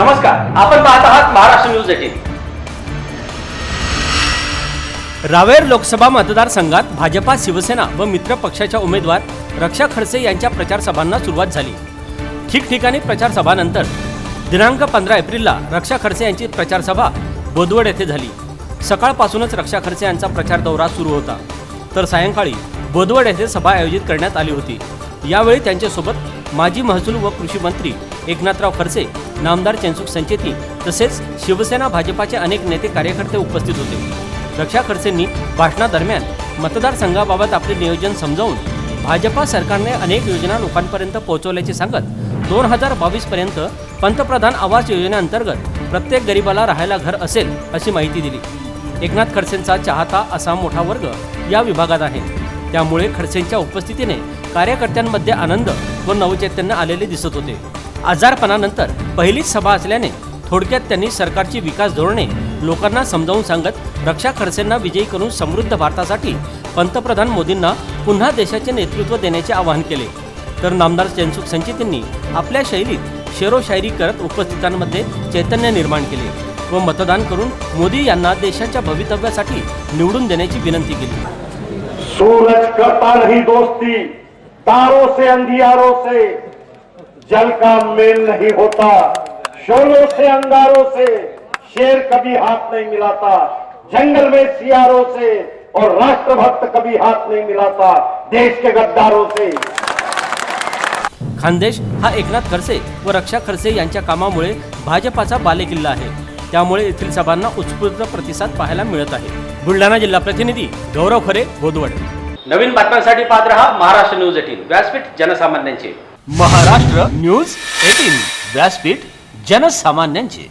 Maharashtra news eighteen Raver Lok Sabha मतदारसंघात भाजपा शिवसेना व मित्र पक्षाच्या उमेदवार रक्षा खडसे यांच्या प्रचारसभांना सुरुवात झाली. ठिकठिकाणी प्रचारसभानंतर दिनांक पंधरा एप्रिलला रक्षा खडसे यांची प्रचारसभा बोदवड येथे झाली. सकाळपासूनच रक्षा खडसे यांचा प्रचार दौरा सुरू होता. तर सायंकाळी बोदवड येथे सभा आयोजित करण्यात आली होती. यावेळी त्यांच्यासोबत माजी महसूल व कृषी मंत्री एकनाथराव खडसे नामदार चेनसुख संचेती तसेच शिवसेना भाजपाचे अनेक नेते कार्यकर्ते उपस्थित होते. रक्षा खडसेंनी भाषणादरम्यान मतदारसंघाबाबत आपले नियोजन समजावून भाजपा सरकारने अनेक योजना लोकांपर्यंत पोहोचवल्याचे सांगत दोन हजार बावीस पर्यंत पंतप्रधान आवास योजनेअंतर्गत प्रत्येक गरिबाला राहायला घर असेल अशी माहिती दिली. एकनाथ खडसेंचा चाहता असा मोठा वर्ग या विभागात आहे. त्यामुळे खडसेंच्या उपस्थितीने कार्यकर्त्यांमध्ये आनंद व नवचैतन्य आलेले दिसत होते. आजारपणानंतर पहिलीच सभा असल्याने थोडक्यात त्यांनी सरकारची विकास धोरणे लोकांना समजावून सांगत रक्षा खडसेंना विजयी करून समृद्ध भारतासाठी पंतप्रधान मोदींना पुन्हा देशाचे नेतृत्व देण्याचे आवाहन केले. तर नामदार चेनसुख संचितींनी आपल्या शैलीत शेरोशायरी करत उपस्थितांमध्ये चैतन्य निर्माण केले व मतदान करून मोदी यांना देशाच्या भवितव्यासाठी निवडून देण्याची विनंती केली. सूरज करता नहीं दोस्ती तारो से अंधियारो से जल का मेल नहीं होता। शोलों से अंगारों से शेर कभी हाथ नहीं मिलाता। जंगल में सियारों से और राष्ट्रभक्त कभी हाथ नहीं मिलाता। देश के गद्दारों से। खानदेश हा एकनाथ खडसे व रक्षा खडसे यांच्या कामामुळे भाजपाचा बालेकिल्ला आहे. त्यामुळे येथील सभांना उत्स्फूर्त प्रतिसाद पाहायला मिळत आहे. बुलढाणा जिल्हा प्रतिनिधी गौरव खरे बोदवड नवीन बातम्यांसाठी पाहत रहा महाराष्ट्र न्यूज एटीन. व्यासपीठ जनसामान्यांचे. महाराष्ट्र न्यूज एटीन व्यासपीठ जनसामान्यांचे.